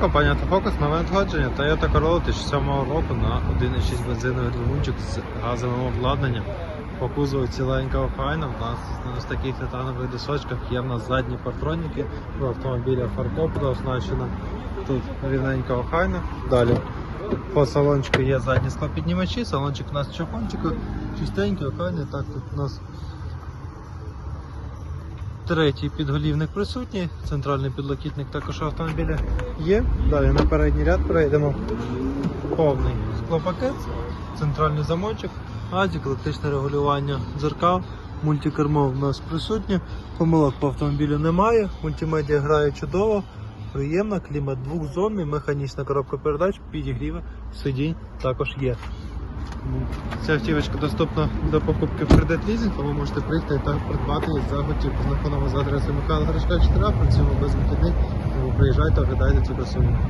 Компанія Автофокус нове надходження Toyota Corolla 2007 року на 1,6 бензиновий двигунчик з газовим обладнанням. По кузову ціленька охайна. У нас на таких титанових дисочках є в нас задні партроніки до автомобіля фаркоп оснащена. Тут рівненька охайна. Далі по салончику є задні склопіднімачі, салончик у нас чохончику, чистенький, охайний. Так, тут у нас Третій підголівник присутній, центральний підлокітник також автомобіля є. Далі на передній ряд перейдемо. Повний склопакет, центральний замочок, азік, електричне регулювання дзеркал, мультикермо в нас присутнє, помилок по автомобілю немає, мультимедіа грає чудово, приємно, клімат двохзонний, механічна коробка передач, підігріви сидінь також є. Ця автівочка доступна до покупки в кредит лізинг, ви можете прийти та придбати її за готівку. Знаходимо за адресою Михайла Гришка 4, працюємо без вихідних, приїжджайте, оглядайте цю красуню.